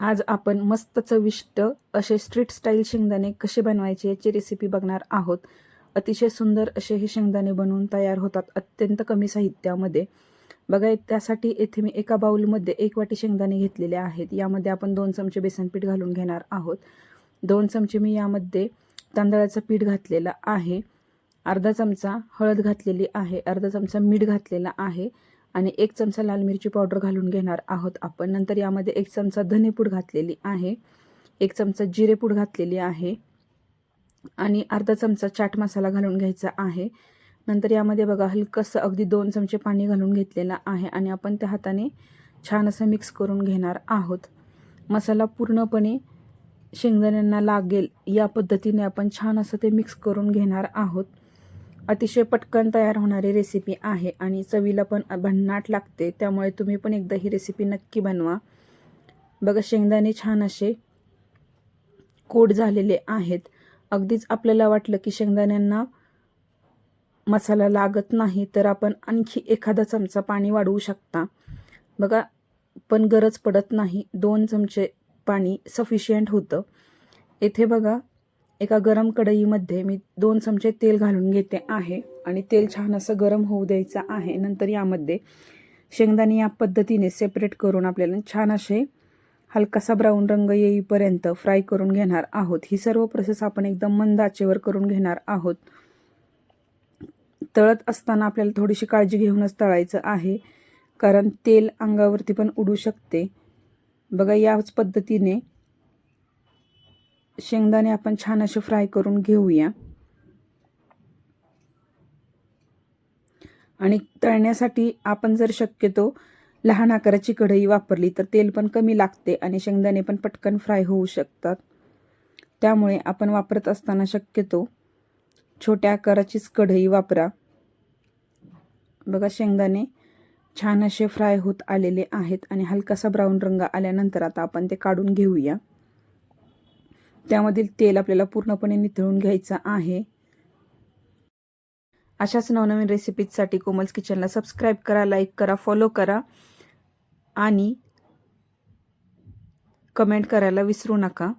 आज आपण मस्त चविष्ट असे स्ट्रीट स्टाईल शेंगदाणे कसे बनवायचे याची रेसिपी बघणार आहोत. अतिशय सुंदर असे हे शेंगदाणे बनवून तयार होतात अत्यंत कमी साहित्यामध्ये. बघा त्यासाठी येथे मी एका बाउलमध्ये एक वाटी शेंगदाणे घेतलेले आहेत. यामध्ये आपण दोन चमचे बेसन पीठ घालून घेणार आहोत. दोन चमचे मी यामध्ये तांदळाचं पीठ घातलेलं आहे. अर्धा चमचा हळद घातलेली आहे. अर्धा चमचा मीठ घातलेला आहे. आणि एक चमचा लाल मिरची पावडर घालून घेणार आहोत आपण. नंतर यामध्ये एक चमचा धनेपूड घातलेली आहे. एक चमचा जिरेपूड घातलेली आहे. आणि अर्धा चमचा चाट मसाला घालून घ्यायचा आहे. नंतर यामध्ये बघा हलकंसं अगदी दोन चमचे पाणी घालून घेतलेलं आहे आणि आपण त्या हाताने छान असं मिक्स करून घेणार आहोत. मसाला पूर्णपणे शेंगदाण्यांना लागेल या पद्धतीने आपण छान असं ते मिक्स करून घेणार आहोत. अतिशय पटकन तयार होणारी रेसिपी आहे आणि चवीला पण भन्नाट लागते. त्यामुळे तुम्ही पण एकदा ही रेसिपी नक्की बनवा. बघा शेंगदाणे छान असे कोड झालेले आहेत. अगदीच आपल्याला वाटलं की शेंगदाण्यांना मसाला लागत नाही तर आपण आणखी एखादा चमचा पाणी वाढवू शकता. बघा पण गरज पडत नाही. दोन चमचे पाणी सफिशियंट होतं. येथे बघा एका गरम कढईमध्ये मी दोन चमचे तेल घालून घेते आहे. आणि तेल छान असं गरम होऊ द्यायचं आहे. नंतर यामध्ये शेंगदाणे या पद्धतीने सेपरेट करून आपल्याला छान असे हलकासा ब्राऊन रंग येईपर्यंत फ्राय करून घेणार आहोत. ही सर्व प्रोसेस आपण एकदम मंद आचेवर करून घेणार आहोत. तळत असताना आपल्याला थोडीशी काळजी घेऊनच तळायचं आहे. कारण तेल अंगावरती पण उडू शकते. बघा याच पद्धतीने शेंगदाणे आपण छान असे फ्राय करून घेऊया. आणि तळण्यासाठी आपण जर शक्यतो लहान आकाराची कढई वापरली तर तेल पण कमी लागते आणि शेंगदाणे पण पटकन फ्राय होऊ शकतात. त्यामुळे आपण वापरत असताना शक्यतो छोट्या आकाराचीच कढई वापरा. बघा शेंगदाणे छान असे फ्राय होत आलेले आहेत आणि हलकासा ब्राऊन रंग आल्यानंतर आता आपण ते काढून घेऊया. त्यामधील तेल आपल्याला पूर्णपणे निथळून घ्यायचं आहे. अशाच नवनवीन रेसिपीजसाठी कोमल्स किचनला सबस्क्राईब करा लाईक करा फॉलो करा. आणि कमेंट करायला विसरू नका.